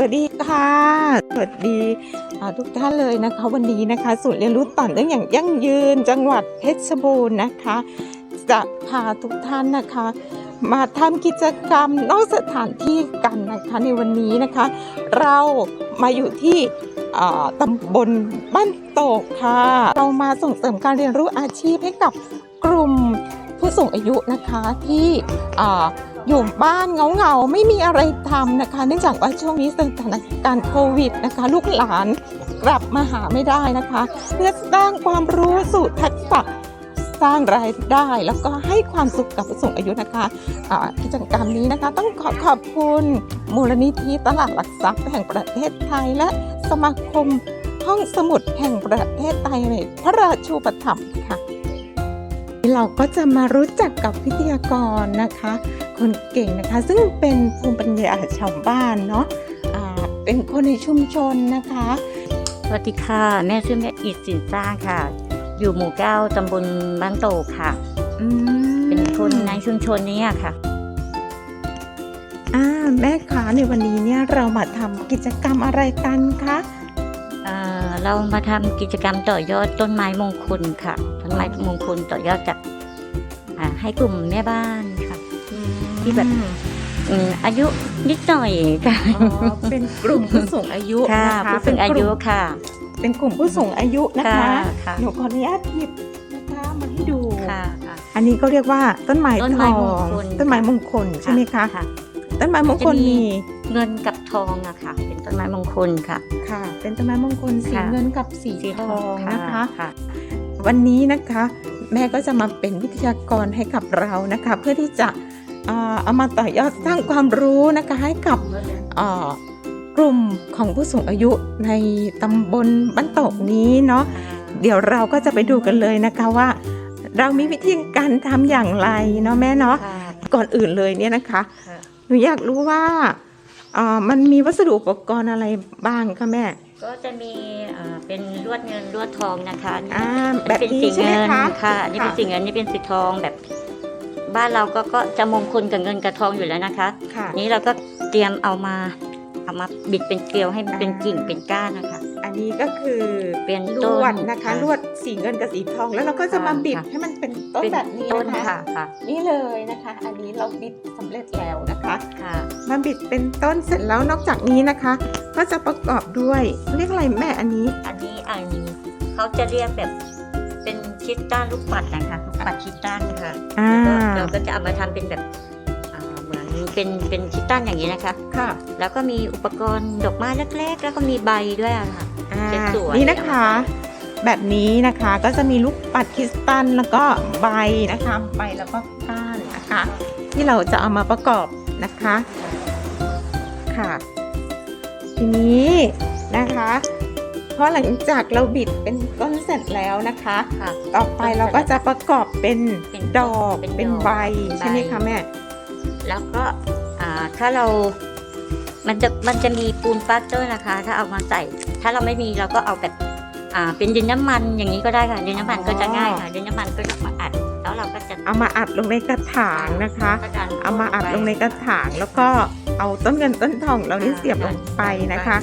วัสดีค่ะ สวัสดีทุกท่านเลยนะคะ วันนี้นะคะศูนย์เรียนรู้ต่อเนื่องอย่างยั่งยืนจังหวัดเพชรบูรณ์นะคะ จะพาทุกท่านนะคะ มาทำกิจกรรมนอกสถานที่กันนะคะในวันนี้นะคะ เรามาอยู่ที่ตำบลบ้านโตกค่ะ เรามาส่งเสริมการเรียนรู้อาชีพให้กับกลุ่มผู้สูงอายุนะคะที่ อยู่บ้านเงาๆ ไม่มีอะไรทำนะคะ เนื่องจากว่าช่วงนี้สถานการณ์โควิดนะคะ ลูกหลานกลับมาหาไม่ได้นะคะ เพื่อสร้างความรู้สู่ทักษะสร้างรายได้แล้วก็ให้ความสุขกับผู้สูงอายุนะคะกิจกรรมนี้นะคะ ต้องขอขอบคุณมูลนิธิตลาดหลักทรัพย์แห่งประเทศไทย และสมาคมห้องสมุดแห่งประเทศไทยในพระราชูปถัมภ์ค่ะเราก็จะมารู้จักกับวิทยากรนะคะ คนเก่งนะคะ ซึ่งเป็นภูมิปัญญาชาวบ้านเนาะอ่าเป็นคนในชุมชนนะคะสวัสดีค่ะ แม่ชื่อแม่อิดสินสร้างค่ะ อยู่หมู่เก้าตำบลบ้านโตกค่ะอืมเป็นคนในชุมชนนี้อะค่ะอ่าแม่คะในวันนี้เนี่ยเรามาทำกิจกรรมอะไรกันคะเอ่อเรามาทำกิจกรรมต่อยอดต้นไม้มงคลค่ะ ต้นไม้มงคลต่อยอดจากอ่าให้กลุ่มแม่บ้านค่ะ ที่แบบอืมอายุนิดหน่อยค่ะอ๋อเป็นกลุ่มผู้สูงอายุค่ะนะคะผู้สูงอายุค่ะ เป็นกลุ่มผู้สูงอายุนะคะค่ะ หนูขออนุญาตหยิบนะคะมาให้ดู ค่ะค่ะ อันนี้ก็เรียกว่าต้นไม้ต้นทไม้อมงงคล ต้นไม้มงคลใช่ไหมคะค่ะต้นไม้มงคลจะมีมีเงินกับทองอะค่ะ เป็นต้นไม้มงคลค่ะ ค่ะ เป็นต้นไม้มงคลสีค่ะ เงินกับสีทองนะคะ ค่ะ วันนี้นะคะ แม่ก็จะมาเป็นวิทยากรให้กับเรานะคะ เพื่อที่จะ เอ่อเอามาต่อยอดสร้างความรู้นะคะให้กับเอ่อกลุ่มของผู้สูงอายุในตำบลบ้านโตกนี้เนาะเดี๋ยวเราก็จะไปดูกันเลยนะคะว่า เรามีวิธีการทำอย่างไรเนาะแม่เนาะค่ะก่อนอื่นเลยเนี่ยนะคะค่ะหนูอยากรู้ว่าเอ่อมันมีวัสดุอุปกรณ์อะไรบ้างคะแม่ ก็จะมีเอ่อเป็นลวดเงินลวดทองนะคะอ่าอัแบบเป็นนี้สีใช่ไหมเงินคะค่ะอันนี่เป็นค่ะสีเงินนี่เป็นสีทองแบบ บ้านเราก็ก็จะมงคลกับเงินกับทองอยู่แล้วนะคะ ค่ะ นี้เราก็เตรียมเอามาเอามาบิดเป็นเกลียวให้มันเป็นกิ่งเป็นก้านนะคะ อันนี้ก็คือเป็นลต้นวดนะคะ ค่ะลวดสีเงินกับสีทอง แล้วเราก็จะมาค่ะบิดค่ะ ให้มันเป็นต้นเป็นแบบนี้ต้นนะคะ ค่ะค่ะนี่เลยนะคะ อันนี้เราบิดสำเร็จแล้วนะคะ ค่ะ มาบิดเป็นต้นเสร็จแล้วนอกจากนี้นะคะ ก็จะประกอบด้วยเรียกอะไรแม่อันนี้ อันนี้อันเขาจะเรียกแบบเป็น คิดต้านลูกปัดนะคะลูกปัดคิดต้านค่ะอ่า แล้วก็เราก็จะเอามาทำเป็นแบบอ่าเหมือนเป็นเป็นคิดต้านอย่างนี้นะคะ ค่ะแล้วก็มีอุปกรณ์ดอกไม้เล็กๆ แล้วก็มีใบด้วยอะค่ะ อ่าสวยๆ นี่นะคะ แบบนี้นะคะก็จะมีลูกปัดคริสตัลแล้วก็ใบนะคะใบแล้วก็ก้านนะคะ ที่เราจะเอามาประกอบนะคะค่ะ ทีนี้นะคะ เพราะหลังจากเราบิดเป็นต้นเสร็จแล้วนะคะ ค่ะต่อไปเราก็จะประกอบเป็นเป็นดอกเป็นเป็นดอกใบเป็นใบใช่ไหมคะแม่ แล้วก็อ่าถ้าเรา มันจะมันจะมีปูนปาสเตอร์นะคะ ถ้าเอามาใส่ ถ้าเราไม่มีเราก็เอาแบบอ่าเป็นดินน้ำมันอย่างนี้ก็ได้ค่ะดินน้ำมันก็จะง่ายค่ะดินน้ำมันก็จะมาอัด แล้วเราก็จะเอามาอัดลงในกระถางนะคะ ก็ดันเอามาอัดลงในกระถางแล้วก็เอาต้นเงินต้นทองเรานี่เสียบลงไปนะคะ